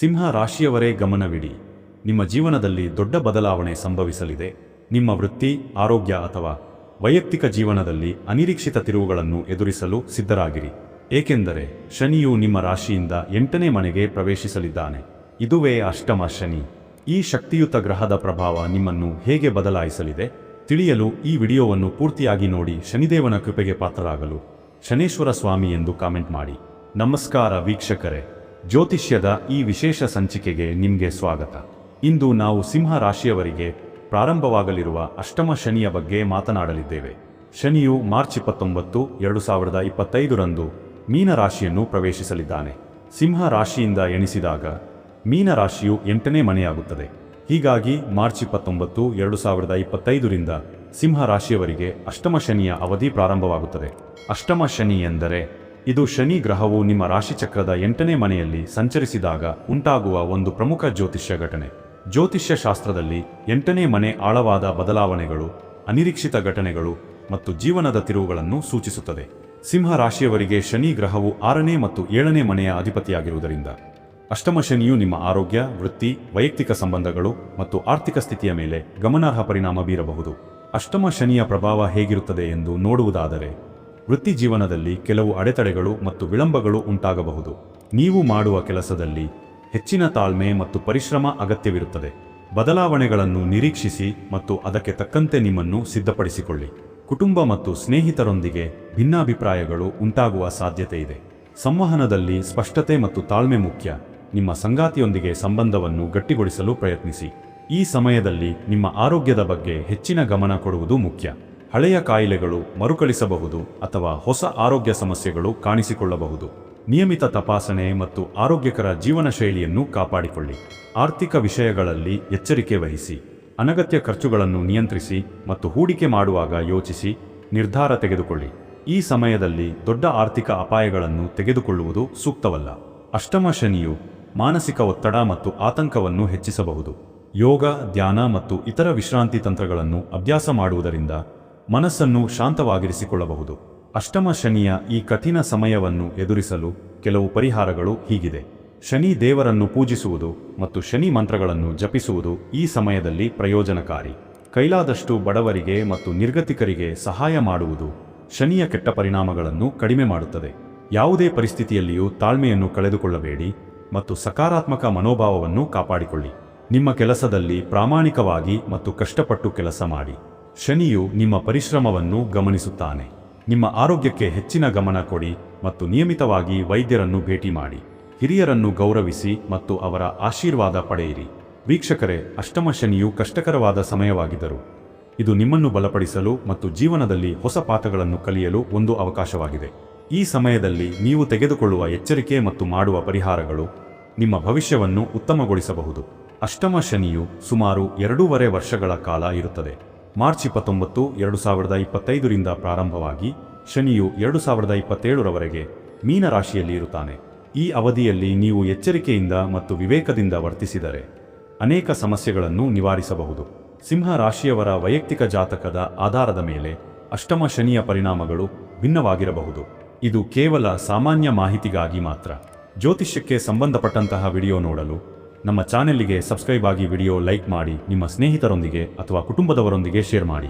ಸಿಂಹ ರಾಶಿಯವರೇ ಗಮನವಿಡಿ. ನಿಮ್ಮ ಜೀವನದಲ್ಲಿ ದೊಡ್ಡ ಬದಲಾವಣೆ ಸಂಭವಿಸಲಿದೆ. ನಿಮ್ಮ ವೃತ್ತಿ, ಆರೋಗ್ಯ ಅಥವಾ ವೈಯಕ್ತಿಕ ಜೀವನದಲ್ಲಿ ಅನಿರೀಕ್ಷಿತ ತಿರುವುಗಳನ್ನು ಎದುರಿಸಲು ಸಿದ್ಧರಾಗಿರಿ. ಏಕೆಂದರೆ ಶನಿಯು ನಿಮ್ಮ ರಾಶಿಯಿಂದ ಎಂಟನೇ ಮನೆಗೆ ಪ್ರವೇಶಿಸಲಿದ್ದಾನೆ. ಇದುವೇ ಅಷ್ಟಮ ಶನಿ. ಈ ಶಕ್ತಿಯುತ ಗ್ರಹದ ಪ್ರಭಾವ ನಿಮ್ಮನ್ನು ಹೇಗೆ ಬದಲಾಯಿಸಲಿದೆ? ತಿಳಿಯಲು ಈ ವಿಡಿಯೋವನ್ನು ಪೂರ್ತಿಯಾಗಿ ನೋಡಿ ಶನಿದೇವನ ಕೃಪೆಗೆ ಪಾತ್ರರಾಗಲು. ಶನೇಶ್ವರ ಸ್ವಾಮಿ ಎಂದು ಕಾಮೆಂಟ್ ಮಾಡಿ. ನಮಸ್ಕಾರ ವೀಕ್ಷಕರೇ. ಜ್ಯೋತಿಷ್ಯದ ಈ ವಿಶೇಷ ಸಂಚಿಕೆಗೆ ನಿಮಗೆ ಸ್ವಾಗತ. ಇಂದು ನಾವು ಸಿಂಹ ರಾಶಿಯವರಿಗೆ ಪ್ರಾರಂಭವಾಗಲಿರುವ ಅಷ್ಟಮ ಶನಿಯ ಬಗ್ಗೆ ಮಾತನಾಡಲಿದ್ದೇವೆ. ಶನಿಯು ಮಾರ್ಚ್ ಇಪ್ಪತ್ತೊಂಬತ್ತು, ಎರಡು ಸಾವಿರದ ಇಪ್ಪತ್ತೈದರಂದು ಮೀನರಾಶಿಯನ್ನು ಪ್ರವೇಶಿಸಲಿದ್ದಾನೆ. ಸಿಂಹ ರಾಶಿಯಿಂದ ಎಣಿಸಿದಾಗ ಮೀನರಾಶಿಯು ಎಂಟನೇ ಮನೆಯಾಗುತ್ತದೆ. ಹೀಗಾಗಿ ಮಾರ್ಚ್ ಇಪ್ಪತ್ತೊಂಬತ್ತು, ಎರಡು ಸಾವಿರದ ಇಪ್ಪತ್ತೈದರಿಂದ ಸಿಂಹ ರಾಶಿಯವರಿಗೆ ಅಷ್ಟಮ ಶನಿಯ ಅವಧಿ ಪ್ರಾರಂಭವಾಗುತ್ತದೆ. ಅಷ್ಟಮ ಶನಿ ಎಂದರೆ ಇದು ಶನಿ ಗ್ರಹವು ನಿಮ್ಮ ರಾಶಿಚಕ್ರದ ಎಂಟನೇ ಮನೆಯಲ್ಲಿ ಸಂಚರಿಸಿದಾಗ ಉಂಟಾಗುವ ಒಂದು ಪ್ರಮುಖ ಜ್ಯೋತಿಷ್ಯ ಘಟನೆ. ಜ್ಯೋತಿಷ್ಯ ಶಾಸ್ತ್ರದಲ್ಲಿ ಎಂಟನೇ ಮನೆ ಆಳವಾದ ಬದಲಾವಣೆಗಳು, ಅನಿರೀಕ್ಷಿತ ಘಟನೆಗಳು ಮತ್ತು ಜೀವನದ ತಿರುವುಗಳನ್ನು ಸೂಚಿಸುತ್ತದೆ. ಸಿಂಹ ರಾಶಿಯವರಿಗೆ ಶನಿ ಗ್ರಹವು ಆರನೇ ಮತ್ತು ಏಳನೇ ಮನೆಯ ಅಧಿಪತಿಯಾಗಿರುವುದರಿಂದ, ಅಷ್ಟಮ ಶನಿಯು ನಿಮ್ಮ ಆರೋಗ್ಯ, ವೃತ್ತಿ, ವೈಯಕ್ತಿಕ ಸಂಬಂಧಗಳು ಮತ್ತು ಆರ್ಥಿಕ ಸ್ಥಿತಿಯ ಮೇಲೆ ಗಮನಾರ್ಹ ಪರಿಣಾಮ ಬೀರಬಹುದು. ಅಷ್ಟಮ ಶನಿಯ ಪ್ರಭಾವ ಹೇಗಿರುತ್ತದೆ ಎಂದು ನೋಡುವುದಾದರೆ ವೃತ್ತಿ ಜೀವನದಲ್ಲಿ ಕೆಲವು ಅಡೆತಡೆಗಳು ಮತ್ತು ವಿಳಂಬಗಳು ಉಂಟಾಗಬಹುದು. ನೀವು ಮಾಡುವ ಕೆಲಸದಲ್ಲಿ ಹೆಚ್ಚಿನ ತಾಳ್ಮೆ ಮತ್ತು ಪರಿಶ್ರಮ ಅಗತ್ಯವಿರುತ್ತದೆ. ಬದಲಾವಣೆಗಳನ್ನು ನಿರೀಕ್ಷಿಸಿ ಮತ್ತು ಅದಕ್ಕೆ ತಕ್ಕಂತೆ ನಿಮ್ಮನ್ನು ಸಿದ್ಧಪಡಿಸಿಕೊಳ್ಳಿ. ಕುಟುಂಬ ಮತ್ತು ಸ್ನೇಹಿತರೊಂದಿಗೆ ಭಿನ್ನಾಭಿಪ್ರಾಯಗಳು ಉಂಟಾಗುವ ಸಾಧ್ಯತೆ ಇದೆ. ಸಂವಹನದಲ್ಲಿ ಸ್ಪಷ್ಟತೆ ಮತ್ತು ತಾಳ್ಮೆ ಮುಖ್ಯ. ನಿಮ್ಮ ಸಂಗಾತಿಯೊಂದಿಗೆ ಸಂಬಂಧವನ್ನು ಗಟ್ಟಿಗೊಳಿಸಲು ಪ್ರಯತ್ನಿಸಿ. ಈ ಸಮಯದಲ್ಲಿ ನಿಮ್ಮ ಆರೋಗ್ಯದ ಬಗ್ಗೆ ಹೆಚ್ಚಿನ ಗಮನ ಕೊಡುವುದು ಮುಖ್ಯ. ಹಳೆಯ ಕಾಯಿಲೆಗಳು ಮರುಕಳಿಸಬಹುದು ಅಥವಾ ಹೊಸ ಆರೋಗ್ಯ ಸಮಸ್ಯೆಗಳು ಕಾಣಿಸಿಕೊಳ್ಳಬಹುದು. ನಿಯಮಿತ ತಪಾಸಣೆ ಮತ್ತು ಆರೋಗ್ಯಕರ ಜೀವನ ಶೈಲಿಯನ್ನು ಕಾಪಾಡಿಕೊಳ್ಳಿ. ಆರ್ಥಿಕ ವಿಷಯಗಳಲ್ಲಿ ಎಚ್ಚರಿಕೆ ವಹಿಸಿ. ಅನಗತ್ಯ ಖರ್ಚುಗಳನ್ನು ನಿಯಂತ್ರಿಸಿ ಮತ್ತು ಹೂಡಿಕೆ ಮಾಡುವಾಗ ಯೋಚಿಸಿ, ನಿರ್ಧಾರ ತೆಗೆದುಕೊಳ್ಳಿ. ಈ ಸಮಯದಲ್ಲಿ ದೊಡ್ಡ ಆರ್ಥಿಕ ಅಪಾಯಗಳನ್ನು ತೆಗೆದುಕೊಳ್ಳುವುದು ಸೂಕ್ತವಲ್ಲ. ಅಷ್ಟಮ ಶನಿಯು ಮಾನಸಿಕ ಒತ್ತಡ ಮತ್ತು ಆತಂಕವನ್ನು ಹೆಚ್ಚಿಸಬಹುದು. ಯೋಗ, ಧ್ಯಾನ ಮತ್ತು ಇತರ ವಿಶ್ರಾಂತಿ ತಂತ್ರಗಳನ್ನು ಅಭ್ಯಾಸ ಮಾಡುವುದರಿಂದ ಮನಸ್ಸನ್ನು ಶಾಂತವಾಗಿರಿಸಿಕೊಳ್ಳಬಹುದು. ಅಷ್ಟಮ ಶನಿಯ ಈ ಕಠಿಣ ಸಮಯವನ್ನು ಎದುರಿಸಲು ಕೆಲವು ಪರಿಹಾರಗಳು ಹೀಗಿದೆ. ಶನಿ ದೇವರನ್ನು ಪೂಜಿಸುವುದು ಮತ್ತು ಶನಿ ಮಂತ್ರಗಳನ್ನು ಜಪಿಸುವುದು ಈ ಸಮಯದಲ್ಲಿ ಪ್ರಯೋಜನಕಾರಿ. ಕೈಲಾದಷ್ಟು ಬಡವರಿಗೆ ಮತ್ತು ನಿರ್ಗತಿಕರಿಗೆ ಸಹಾಯ ಮಾಡುವುದು ಶನಿಯ ಕೆಟ್ಟ ಪರಿಣಾಮಗಳನ್ನು ಕಡಿಮೆ ಮಾಡುತ್ತದೆ. ಯಾವುದೇ ಪರಿಸ್ಥಿತಿಯಲ್ಲಿಯೂ ತಾಳ್ಮೆಯನ್ನು ಕಳೆದುಕೊಳ್ಳಬೇಡಿ ಮತ್ತು ಸಕಾರಾತ್ಮಕ ಮನೋಭಾವವನ್ನು ಕಾಪಾಡಿಕೊಳ್ಳಿ. ನಿಮ್ಮ ಕೆಲಸದಲ್ಲಿ ಪ್ರಾಮಾಣಿಕವಾಗಿ ಮತ್ತು ಕಷ್ಟಪಟ್ಟು ಕೆಲಸ ಮಾಡಿ. ಶನಿಯು ನಿಮ್ಮ ಪರಿಶ್ರಮವನ್ನು ಗಮನಿಸುತ್ತಾನೆ. ನಿಮ್ಮ ಆರೋಗ್ಯಕ್ಕೆ ಹೆಚ್ಚಿನ ಗಮನ ಕೊಡಿ ಮತ್ತು ನಿಯಮಿತವಾಗಿ ವೈದ್ಯರನ್ನು ಭೇಟಿ ಮಾಡಿ. ಹಿರಿಯರನ್ನು ಗೌರವಿಸಿ ಮತ್ತು ಅವರ ಆಶೀರ್ವಾದ ಪಡೆಯಿರಿ. ವೀಕ್ಷಕರೇ, ಅಷ್ಟಮ ಶನಿಯು ಕಷ್ಟಕರವಾದ ಸಮಯವಾಗಿದ್ದರು. ಇದು ನಿಮ್ಮನ್ನು ಬಲಪಡಿಸಲು ಮತ್ತು ಜೀವನದಲ್ಲಿ ಹೊಸ ಪಾಠಗಳನ್ನು ಕಲಿಯಲು ಒಂದು ಅವಕಾಶವಾಗಿದೆ. ಈ ಸಮಯದಲ್ಲಿ ನೀವು ತೆಗೆದುಕೊಳ್ಳುವ ಎಚ್ಚರಿಕೆ ಮತ್ತು ಮಾಡುವ ಪರಿಹಾರಗಳು ನಿಮ್ಮ ಭವಿಷ್ಯವನ್ನು ಉತ್ತಮಗೊಳಿಸಬಹುದು. ಅಷ್ಟಮ ಶನಿಯು ಸುಮಾರು ಎರಡೂವರೆ ವರ್ಷಗಳ ಕಾಲ ಇರುತ್ತದೆ. ಮಾರ್ಚ್ ಇಪ್ಪತ್ತೊಂಬತ್ತು, ಎರಡು ಸಾವಿರದ ಇಪ್ಪತ್ತೈದರಿಂದ ಪ್ರಾರಂಭವಾಗಿ ಶನಿಯು ಎರಡು ಸಾವಿರದ ಇಪ್ಪತ್ತೇಳರವರೆಗೆ ಮೀನರಾಶಿಯಲ್ಲಿ ಇರುತ್ತಾನೆ. ಈ ಅವಧಿಯಲ್ಲಿ ನೀವು ಎಚ್ಚರಿಕೆಯಿಂದ ಮತ್ತು ವಿವೇಕದಿಂದ ವರ್ತಿಸಿದರೆ ಅನೇಕ ಸಮಸ್ಯೆಗಳನ್ನು ನಿವಾರಿಸಬಹುದು. ಸಿಂಹ ರಾಶಿಯವರ ವೈಯಕ್ತಿಕ ಜಾತಕದ ಆಧಾರದ ಮೇಲೆ ಅಷ್ಟಮ ಶನಿಯ ಪರಿಣಾಮಗಳು ಭಿನ್ನವಾಗಿರಬಹುದು. ಇದು ಕೇವಲ ಸಾಮಾನ್ಯ ಮಾಹಿತಿಗಾಗಿ ಮಾತ್ರ. ಜ್ಯೋತಿಷ್ಯಕ್ಕೆ ಸಂಬಂಧಪಟ್ಟಂತಹ ವಿಡಿಯೋ ನೋಡಲು ನಮ್ಮ ಚಾನೆಲ್ಗೆ ಸಬ್ಸ್ಕ್ರೈಬ್ ಆಗಿ ವಿಡಿಯೋ ಲೈಕ್ ಮಾಡಿ ನಿಮ್ಮ ಸ್ನೇಹಿತರೊಂದಿಗೆ ಅಥವಾ ಕುಟುಂಬದವರೊಂದಿಗೆ ಶೇರ್ ಮಾಡಿ.